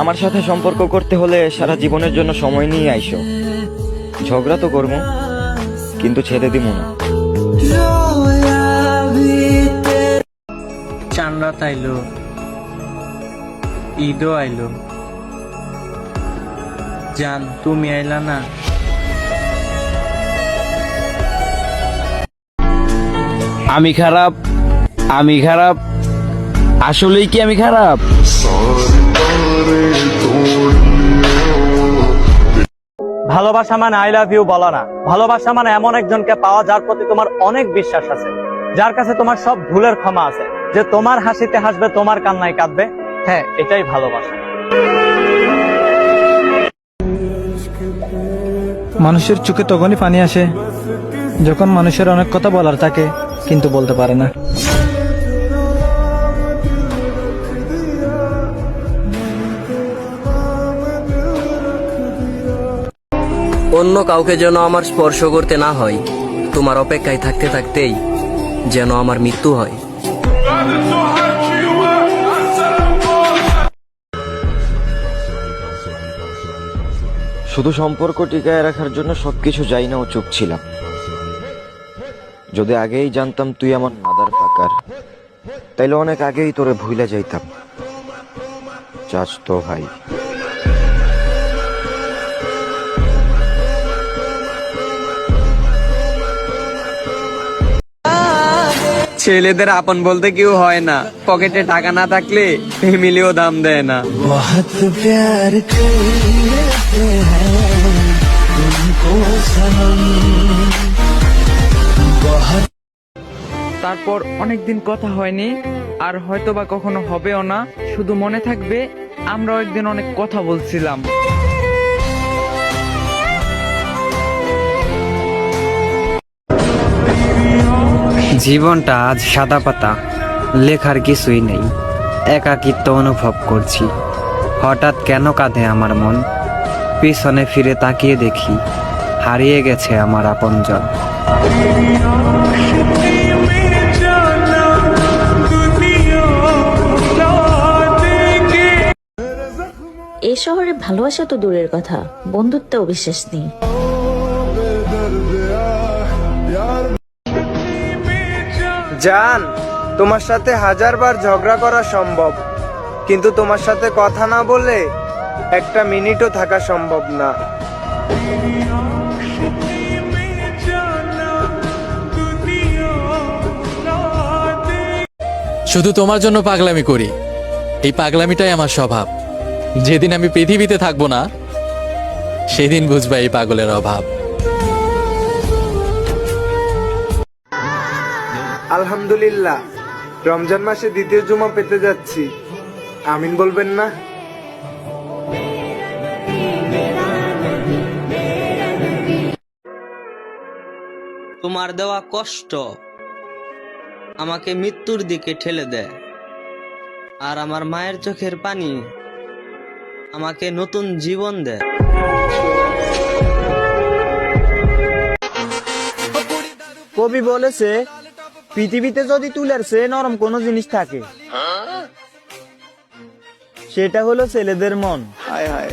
আমার সাথে সম্পর্ক করতে হলে সারা জীবনের জন্য সময় নিয়ে আইসো। ঝগড়া তো করব কিন্তু ছেড়ে দিব না। চান রাত আইলো ঈদও আইলো। জান তুমি আইলা না? আমি খারাপ আমি খারাপ আসলেই কি আমি খারাপ? ভালোবাসা মানে আই লাভ ইউ বলা না। ভালোবাসা মানে এমন একজনকে পাওয়া যার প্রতি তোমার অনেক বিশ্বাস আছে, যার কাছে তোমার সব ভুলের ক্ষমা আছে, যে তোমার হাসিতে হাসবে, তোমার কান্নায় কাঁদবে। হ্যাঁ এটাই ভালোবাসা। মানুষের চোখে তখনই পানি আসে, যখন মানুষের অনেক কথা বলার থাকে, কিন্তু বলতে পারে না। অন্য কাউকে যেন আমার স্পর্শ করতে না হয়, তোমার অপেক্ষায় থাকতে থাকতেই যেন আমার মৃত্যু হয়। শুধু সম্পর্ক টিকায় রাখার জন্য সবকিছু যাই না, ও চুপ ছিলাম। যদি আগেই জানতাম তুই আমার মাদার ফাকার, তাইলে অনেক আগেই তোরে ভুলে যাইতাম। চাচ তো ভাই। ছেলেদের আপন বলতে কেউ হয় না। পকেটে টাকা না থাকলে ফ্যামিলিও দাম দেয় না। তারপর অনেক দিন কথা হয়নি আর হয়তোবা কখনো হবেও না। শুধু মনে থাকবে আমরাও একদিন অনেক কথা বলছিলাম। জীবনটা আজ সাদা পাতা, লেখার কিছুই নেই। একাকিত্ব অনুভব করছি। হঠাৎ কেন কাঁধে আমার মন? পিছনে ফিরে তাকিয়ে দেখি, হারিয়ে গেছে আমার আপনজন। এ শহরে ভালোবাসা তো দূরের কথা, বন্ধুত্বেও বিশ্বাস নেই। জান, তোমার সাথে হাজারবার ঝগড়া করা সম্ভব। কিন্তু তোমার সাথে কথা না বলে একটা মিনিটও থাকা সম্ভব না। শুধু তোমার জন্য পাগলামি করি। এই পাগলামিটাই আমার স্বভাব। যেদিন আমি পৃথিবীতে থাকব না, সেদিন বুঝবা এই পাগলের অভাব। আলহামদুলিল্লাহ রমজান মাসে দ্বিতীয় জুমা পেতে যাচ্ছি। আমিন বলবেন না? তোমার দেওয়া কষ্ট আমাকে মৃত্যুর দিকে ঠেলে দেয় আর আমার মায়ের চোখের পানি আমাকে নতুন জীবন দেয়। কবি বলেছে পৃথিবীতে যদি তুলার সে নরম কোনো জিনিস থাকে সেটা হলো ছেলেদের মন। হায় হায়।